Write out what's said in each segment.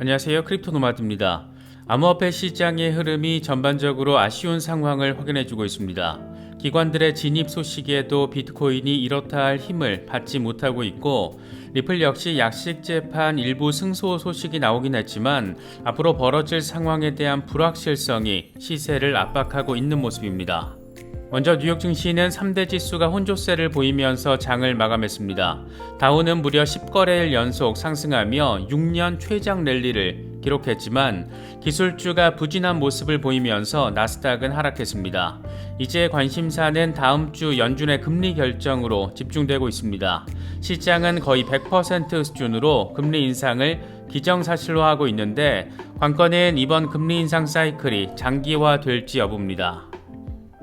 안녕하세요. 크립토 노마드입니다. 암호화폐 시장의 흐름이 전반적으로 아쉬운 상황을 확인해주고 있습니다. 기관들의 진입 소식에도 비트코인이 이렇다 할 힘을 받지 못하고 있고 리플 역시 약식 재판 일부 승소 소식이 나오긴 했지만 앞으로 벌어질 상황에 대한 불확실성이 시세를 압박하고 있는 모습입니다. 먼저 뉴욕 증시는 3대 지수가 혼조세를 보이면서 장을 마감했습니다. 다우는 무려 10거래일 연속 상승하며 6년 최장 랠리를 기록했지만 기술주가 부진한 모습을 보이면서 나스닥은 하락했습니다. 이제 관심사는 다음 주 연준의 금리 결정으로 집중되고 있습니다. 시장은 거의 100% 수준으로 금리 인상을 기정사실로 하고 있는데 관건은 이번 금리 인상 사이클이 장기화될지 여부입니다.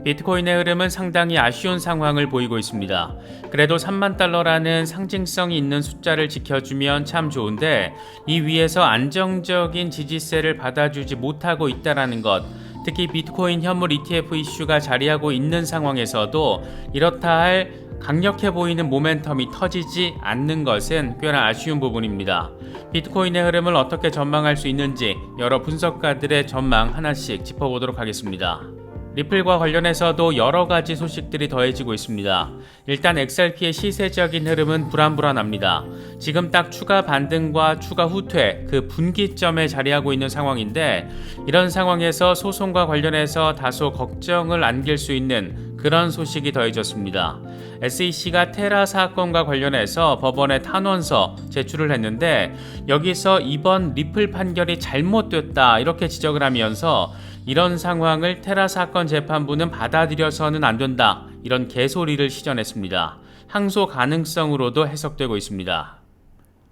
비트코인의 흐름은 상당히 아쉬운 상황을 보이고 있습니다. 그래도 3만 달러라는 상징성이 있는 숫자를 지켜주면 참 좋은데 이 위에서 안정적인 지지세를 받아주지 못하고 있다라는 것. 특히 비트코인 현물 ETF 이슈가 자리하고 있는 상황에서도 이렇다 할 강력해 보이는 모멘텀이 터지지 않는 것은 꽤나 아쉬운 부분입니다. 비트코인의 흐름을 어떻게 전망할 수 있는지 여러 분석가들의 전망 하나씩 짚어보도록 하겠습니다. 리플과 관련해서도 여러 가지 소식들이 더해지고 있습니다. 일단 XRP의 시세적인 흐름은 불안불안합니다. 지금 딱 추가 반등과 추가 후퇴, 그 분기점에 자리하고 있는 상황인데 이런 상황에서 소송과 관련해서 다소 걱정을 안길 수 있는 그런 소식이 더해졌습니다. SEC가 테라 사건과 관련해서 법원에 탄원서 제출을 했는데 여기서 이번 리플 판결이 잘못됐다 이렇게 지적을 하면서 이런 상황을 테라 사건 재판부는 받아들여서는 안 된다. 이런 개소리를 시전했습니다. 항소 가능성으로도 해석되고 있습니다.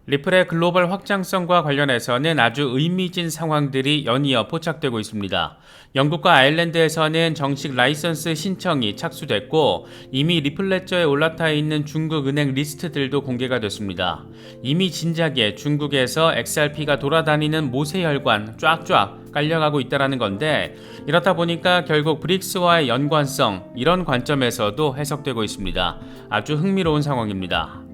리플의 글로벌 확장성과 관련해서는 아주 의미진 상황들이 연이어 포착되고 있습니다. 영국과 아일랜드에서는 정식 라이선스 신청이 착수됐고 이미 리플 레저에 올라타 있는 중국 은행 리스트들도 공개가 됐습니다. 이미 진작에 중국에서 XRP가 돌아다니는 모세혈관 쫙쫙 깔려가고 있다라는 건데 이렇다 보니까 결국 브릭스와의 연관성 이런 관점에서도 해석되고 있습니다. 아주 흥미로운 상황입니다.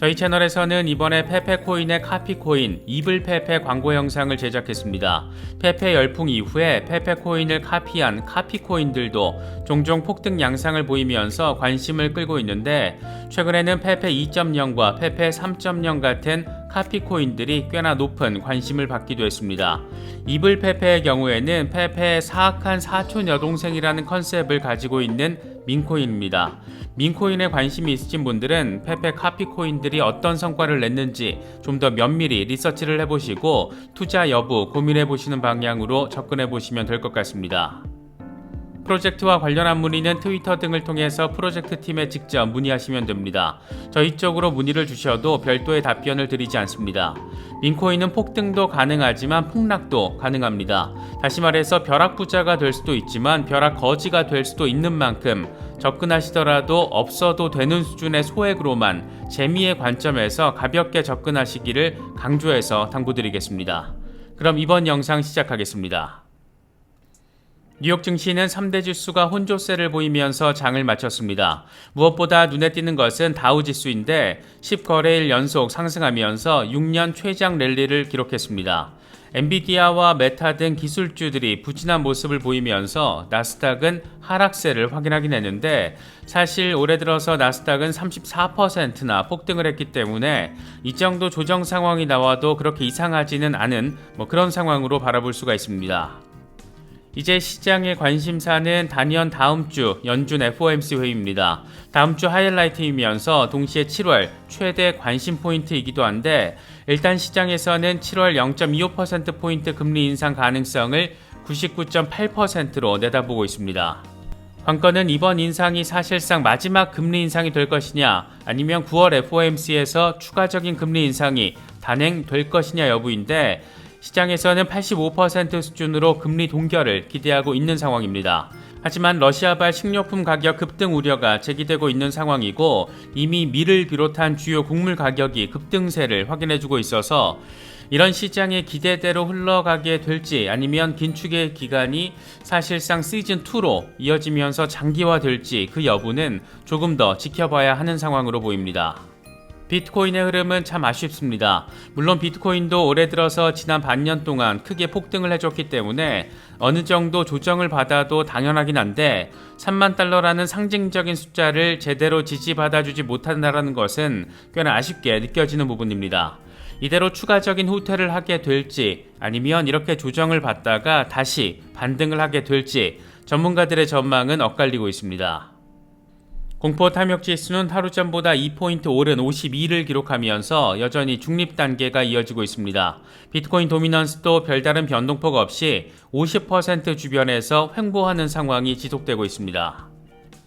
저희 채널에서는 이번에 페페코인의 카피코인 이블 페페 광고 영상을 제작했습니다. 페페 열풍 이후에 페페코인을 카피한 카피코인들도 종종 폭등 양상을 보이면서 관심을 끌고 있는데 최근에는 페페 2.0과 페페 3.0 같은 카피코인들이 꽤나 높은 관심을 받기도 했습니다. 이블 페페의 경우에는 페페의 사악한 사촌 여동생이라는 컨셉을 가지고 있는 민코인입니다. 민코인에 관심이 있으신 분들은 페페 카피코인들이 어떤 성과를 냈는지 좀 더 면밀히 리서치를 해보시고 투자 여부 고민해 보시는 방향으로 접근해 보시면 될 것 같습니다. 프로젝트와 관련한 문의는 트위터 등을 통해서 프로젝트 팀에 직접 문의하시면 됩니다. 저희 쪽으로 문의를 주셔도 별도의 답변을 드리지 않습니다. 민코인은 폭등도 가능하지만 폭락도 가능합니다. 다시 말해서 벼락 부자가 될 수도 있지만 벼락 거지가 될 수도 있는 만큼 접근하시더라도 없어도 되는 수준의 소액으로만 재미의 관점에서 가볍게 접근하시기를 강조해서 당부드리겠습니다. 그럼 이번 영상 시작하겠습니다. 뉴욕 증시는 3대 지수가 혼조세를 보이면서 장을 마쳤습니다. 무엇보다 눈에 띄는 것은 다우 지수인데 10거래일 연속 상승하면서 6년 최장 랠리를 기록했습니다. 엔비디아와 메타 등 기술주들이 부진한 모습을 보이면서 나스닥은 하락세를 확인하긴 했는데 사실 올해 들어서 나스닥은 34%나 폭등을 했기 때문에 이 정도 조정 상황이 나와도 그렇게 이상하지는 않은 뭐 그런 상황으로 바라볼 수가 있습니다. 이제 시장의 관심사는 단연 다음 주 연준 FOMC 회의입니다. 다음 주 하이라이트이면서 동시에 7월 최대 관심 포인트이기도 한데 일단 시장에서는 7월 0.25%포인트 금리 인상 가능성을 99.8%로 내다보고 있습니다. 관건은 이번 인상이 사실상 마지막 금리 인상이 될 것이냐 아니면 9월 FOMC에서 추가적인 금리 인상이 단행될 것이냐 여부인데 시장에서는 85% 수준으로 금리 동결을 기대하고 있는 상황입니다. 하지만 러시아발 식료품 가격 급등 우려가 제기되고 있는 상황이고 이미 밀을 비롯한 주요 곡물 가격이 급등세를 확인해주고 있어서 이런 시장의 기대대로 흘러가게 될지 아니면 긴축의 기간이 사실상 시즌2로 이어지면서 장기화될지 그 여부는 조금 더 지켜봐야 하는 상황으로 보입니다. 비트코인의 흐름은 참 아쉽습니다. 물론 비트코인도 올해 들어서 지난 반년 동안 크게 폭등을 해줬기 때문에 어느 정도 조정을 받아도 당연하긴 한데 3만 달러라는 상징적인 숫자를 제대로 지지받아주지 못한다는 것은 꽤나 아쉽게 느껴지는 부분입니다. 이대로 추가적인 후퇴를 하게 될지 아니면 이렇게 조정을 받다가 다시 반등을 하게 될지 전문가들의 전망은 엇갈리고 있습니다. 공포 탐욕 지수는 하루 전보다 2포인트 오른 52를 기록하면서 여전히 중립 단계가 이어지고 있습니다. 비트코인 도미넌스도 별다른 변동폭 없이 50% 주변에서 횡보하는 상황이 지속되고 있습니다.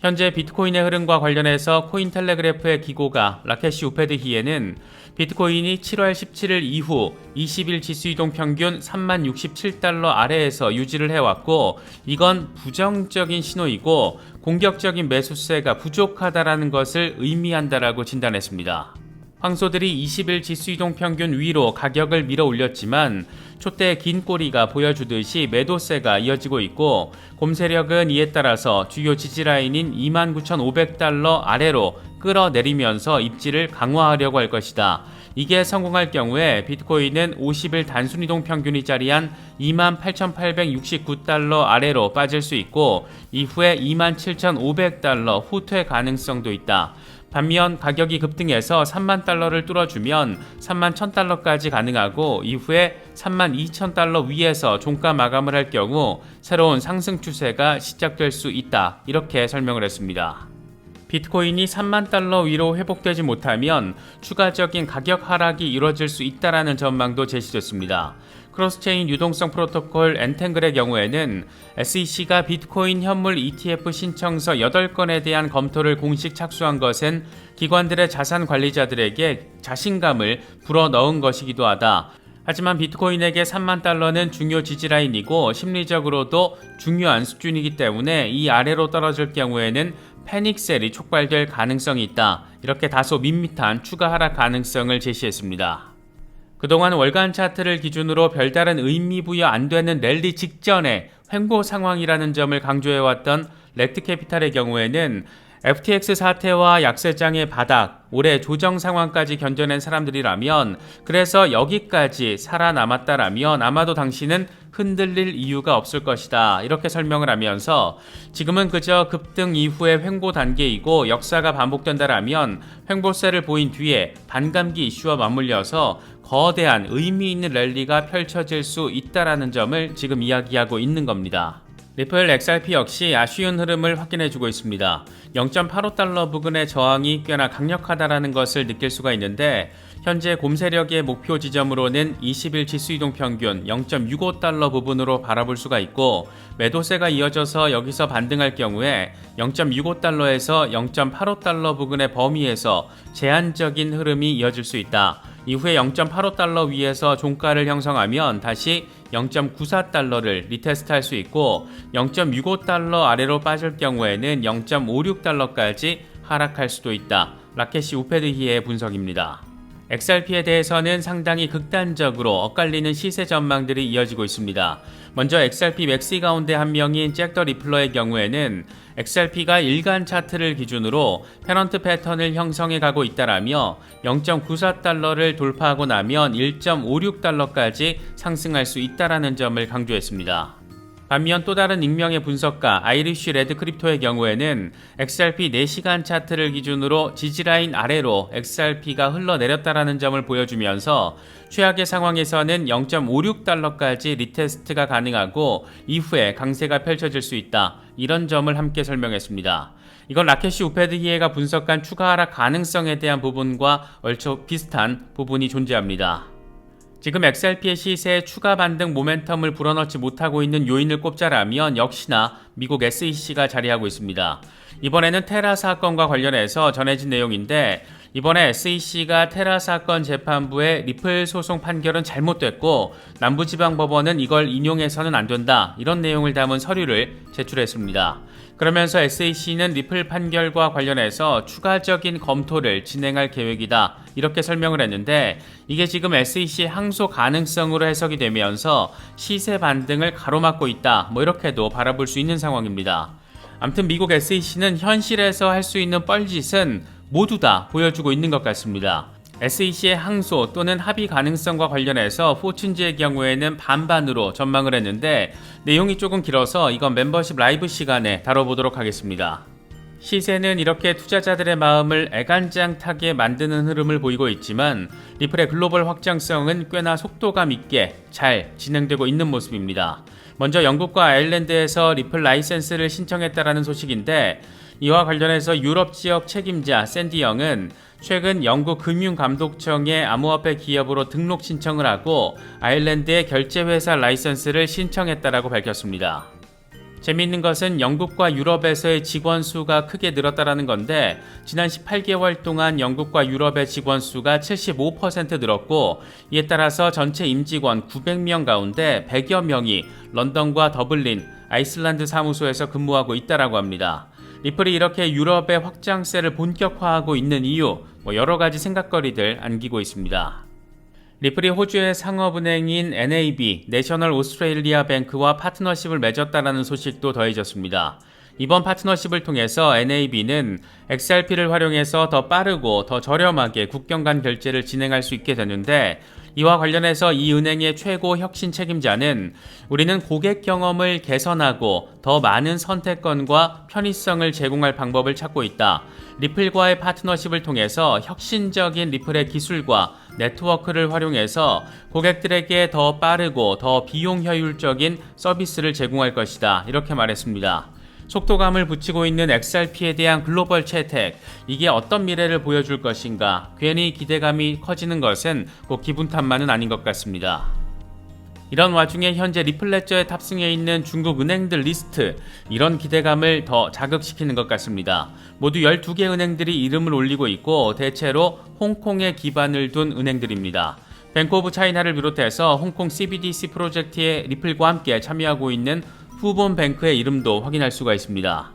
현재 비트코인의 흐름과 관련해서 코인텔레그래프의 기고가 라켓시 우페드히에는 비트코인이 7월 17일 이후 20일 지수 이동 평균 3만 67달러 아래에서 유지를 해왔고 이건 부정적인 신호이고 공격적인 매수세가 부족하다라는 것을 의미한다라고 진단했습니다. 황소들이 20일 지수 이동 평균 위로 가격을 밀어 올렸지만 촛대의 긴 꼬리가 보여주듯이 매도세가 이어지고 있고 곰세력은 이에 따라서 주요 지지라인인 29,500달러 아래로 끌어내리면서 입지를 강화하려고 할 것이다. 이게 성공할 경우에 비트코인은 50일 단순이동 평균이 자리한 28,869달러 아래로 빠질 수 있고 이후에 27,500달러 후퇴 가능성도 있다. 반면 가격이 급등해서 3만 달러를 뚫어주면 3만 1000달러까지 가능하고 이후에 3만 2000달러 위에서 종가 마감을 할 경우 새로운 상승 추세가 시작될 수 있다. 이렇게 설명을 했습니다. 비트코인이 3만 달러 위로 회복되지 못하면 추가적인 가격 하락이 이뤄질 수 있다라는 전망도 제시됐습니다. 크로스체인 유동성 프로토콜 엔탱글의 경우에는 SEC가 비트코인 현물 ETF 신청서 8건에 대한 검토를 공식 착수한 것은 기관들의 자산 관리자들에게 자신감을 불어 넣은 것이기도 하다. 하지만 비트코인에게 3만 달러는 중요 지지라인이고 심리적으로도 중요한 수준이기 때문에 이 아래로 떨어질 경우에는 패닉셀이 촉발될 가능성이 있다. 이렇게 다소 밋밋한 추가 하락 가능성을 제시했습니다. 그동안 월간 차트를 기준으로 별다른 의미 부여 안 되는 랠리 직전에 횡보 상황이라는 점을 강조해왔던 렉트캐피탈의 경우에는 FTX 사태와 약세장의 바닥, 올해 조정 상황까지 견뎌낸 사람들이라면 그래서 여기까지 살아남았다라면 아마도 당신은 흔들릴 이유가 없을 것이다. 이렇게 설명을 하면서 지금은 그저 급등 이후의 횡보 단계이고 역사가 반복된다라면 횡보세를 보인 뒤에 반감기 이슈와 맞물려서 거대한 의미 있는 랠리가 펼쳐질 수 있다라는 점을 지금 이야기하고 있는 겁니다. 리플 XRP 역시 아쉬운 흐름을 확인해주고 있습니다. 0.85달러 부근의 저항이 꽤나 강력하다라는 것을 느낄 수가 있는데 현재 곰세력의 목표 지점으로는 20일 지수 이동 평균 0.65달러 부분으로 바라볼 수가 있고 매도세가 이어져서 여기서 반등할 경우에 0.65달러에서 0.85달러 부근의 범위에서 제한적인 흐름이 이어질 수 있다. 이후에 0.85달러 위에서 종가를 형성하면 다시 0.94달러를 리테스트할 수 있고 0.65달러 아래로 빠질 경우에는 0.56달러까지 하락할 수도 있다. 라켓시 우페드히의 분석입니다. XRP에 대해서는 상당히 극단적으로 엇갈리는 시세 전망들이 이어지고 있습니다. 먼저 XRP 맥시 가운데 한 명인 잭 더 리플러의 경우에는 XRP가 일간 차트를 기준으로 페넌트 패턴을 형성해 가고 있다라며 0.94달러를 돌파하고 나면 1.56달러까지 상승할 수 있다라는 점을 강조했습니다. 반면 또 다른 익명의 분석가 아이리쉬 레드 크립토의 경우에는 XRP 4시간 차트를 기준으로 지지라인 아래로 XRP가 흘러내렸다라는 점을 보여주면서 최악의 상황에서는 0.56달러까지 리테스트가 가능하고 이후에 강세가 펼쳐질 수 있다. 이런 점을 함께 설명했습니다. 이건 라켓시 우페드 히에가 분석한 추가 하락 가능성에 대한 부분과 얼추 비슷한 부분이 존재합니다. 지금 XRP의 시세에 추가 반등 모멘텀을 불어넣지 못하고 있는 요인을 꼽자라면 역시나 미국 SEC가 자리하고 있습니다. 이번에는 테라 사건과 관련해서 전해진 내용인데 이번에 SEC가 테라 사건 재판부의 리플 소송 판결은 잘못됐고 남부지방법원은 이걸 인용해서는 안 된다 이런 내용을 담은 서류를 제출했습니다. 그러면서 SAC는 리플 판결과 관련해서 추가적인 검토를 진행할 계획이다. 이렇게 설명을 했는데 이게 지금 SEC 항소 가능성으로 해석이 되면서 시세 반등을 가로막고 있다. 뭐 이렇게도 바라볼 수 있는 상황입니다. 암튼 미국 SEC는 현실에서 할 수 있는 뻘짓은 모두 다 보여주고 있는 것 같습니다. SEC의 항소 또는 합의 가능성과 관련해서 포춘지의 경우에는 반반으로 전망을 했는데 내용이 조금 길어서 이건 멤버십 라이브 시간에 다뤄보도록 하겠습니다. 시세는 이렇게 투자자들의 마음을 애간장 타게 만드는 흐름을 보이고 있지만 리플의 글로벌 확장성은 꽤나 속도감 있게 잘 진행되고 있는 모습입니다. 먼저 영국과 아일랜드에서 리플 라이센스를 신청했다라는 소식인데 이와 관련해서 유럽 지역 책임자 샌디 영은 최근 영국 금융감독청에 암호화폐 기업으로 등록 신청을 하고 아일랜드의 결제회사 라이선스를 신청했다라고 밝혔습니다. 재미있는 것은 영국과 유럽에서의 직원 수가 크게 늘었다라는 건데 지난 18개월 동안 영국과 유럽의 직원 수가 75% 늘었고 이에 따라서 전체 임직원 900명 가운데 100여 명이 런던과 더블린, 아이슬란드 사무소에서 근무하고 있다라고 합니다. 리플이 이렇게 유럽의 확장세를 본격화하고 있는 이유 뭐 여러 가지 생각거리들 안기고 있습니다. 리플이 호주의 상업은행인 NAB, 내셔널 오스트레일리아 뱅크와 파트너십을 맺었다라는 소식도 더해졌습니다. 이번 파트너십을 통해서 NAB는 XRP를 활용해서 더 빠르고 더 저렴하게 국경 간 결제를 진행할 수 있게 되는데 이와 관련해서 이 은행의 최고 혁신 책임자는 우리는 고객 경험을 개선하고 더 많은 선택권과 편의성을 제공할 방법을 찾고 있다. 리플과의 파트너십을 통해서 혁신적인 리플의 기술과 네트워크를 활용해서 고객들에게 더 빠르고 더 비용 효율적인 서비스를 제공할 것이다. 이렇게 말했습니다. 속도감을 붙이고 있는 XRP에 대한 글로벌 채택, 이게 어떤 미래를 보여줄 것인가, 괜히 기대감이 커지는 것은 꼭 기분 탓만은 아닌 것 같습니다. 이런 와중에 현재 리플레저에 탑승해 있는 중국 은행들 리스트, 이런 기대감을 더 자극시키는 것 같습니다. 모두 12개 은행들이 이름을 올리고 있고 대체로 홍콩에 기반을 둔 은행들입니다. 뱅크 오브 차이나를 비롯해서 홍콩 CBDC 프로젝트에 리플과 함께 참여하고 있는 후본 뱅크의 이름도 확인할 수가 있습니다.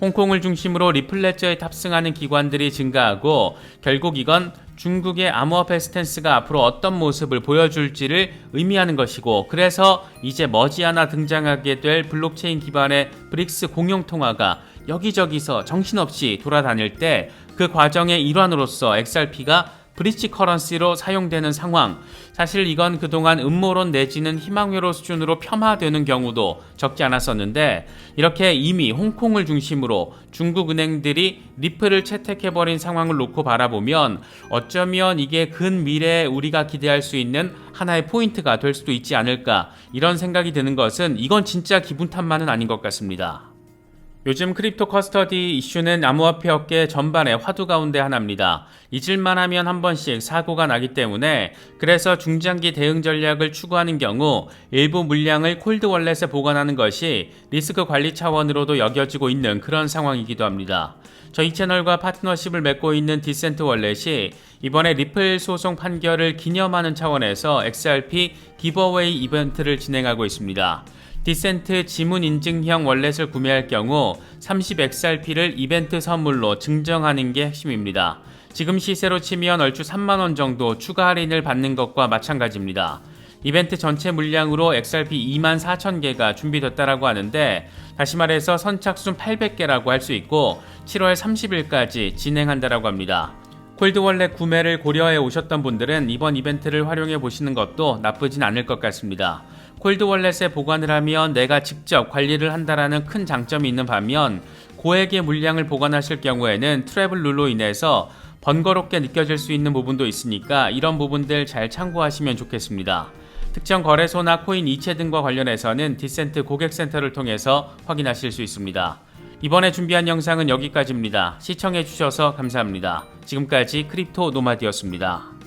홍콩을 중심으로 리플레저에 탑승하는 기관들이 증가하고 결국 이건 중국의 암호화폐 스탠스가 앞으로 어떤 모습을 보여줄지를 의미하는 것이고 그래서 이제 머지않아 등장하게 될 블록체인 기반의 브릭스 공용 통화가 여기저기서 정신없이 돌아다닐 때 그 과정의 일환으로서 XRP가 브릿지 커런시로 사용되는 상황. 사실 이건 그동안 음모론 내지는 희망회로 수준으로 폄하되는 경우도 적지 않았었는데 이렇게 이미 홍콩을 중심으로 중국 은행들이 리플을 채택해버린 상황을 놓고 바라보면 어쩌면 이게 근 미래에 우리가 기대할 수 있는 하나의 포인트가 될 수도 있지 않을까 이런 생각이 드는 것은 이건 진짜 기분 탓만은 아닌 것 같습니다. 요즘 크립토 커스터디 이슈는 암호화폐 업계 전반의 화두 가운데 하나입니다. 잊을만 하면 한 번씩 사고가 나기 때문에 그래서 중장기 대응 전략을 추구하는 경우 일부 물량을 콜드 월렛에 보관하는 것이 리스크 관리 차원으로도 여겨지고 있는 그런 상황이기도 합니다. 저희 채널과 파트너십을 맺고 있는 디센트 월렛이 이번에 리플 소송 판결을 기념하는 차원에서 XRP 기버웨이 이벤트를 진행하고 있습니다. 디센트 지문 인증형 월렛을 구매할 경우 30XRP를 이벤트 선물로 증정하는 게 핵심입니다. 지금 시세로 치면 얼추 3만원 정도 추가 할인을 받는 것과 마찬가지입니다. 이벤트 전체 물량으로 XRP 2만 4천 개가 준비됐다라고 하는데 다시 말해서 선착순 800개라고 할 수 있고 7월 30일까지 진행한다라고 합니다. 콜드월렛 구매를 고려해 오셨던 분들은 이번 이벤트를 활용해 보시는 것도 나쁘진 않을 것 같습니다. 콜드 월렛에 보관을 하면 내가 직접 관리를 한다라는 큰 장점이 있는 반면 고액의 물량을 보관하실 경우에는 트래블 룰로 인해서 번거롭게 느껴질 수 있는 부분도 있으니까 이런 부분들 잘 참고하시면 좋겠습니다. 특정 거래소나 코인 이체 등과 관련해서는 디센트 고객센터를 통해서 확인하실 수 있습니다. 이번에 준비한 영상은 여기까지입니다. 시청해주셔서 감사합니다. 지금까지 크립토 노마디였습니다.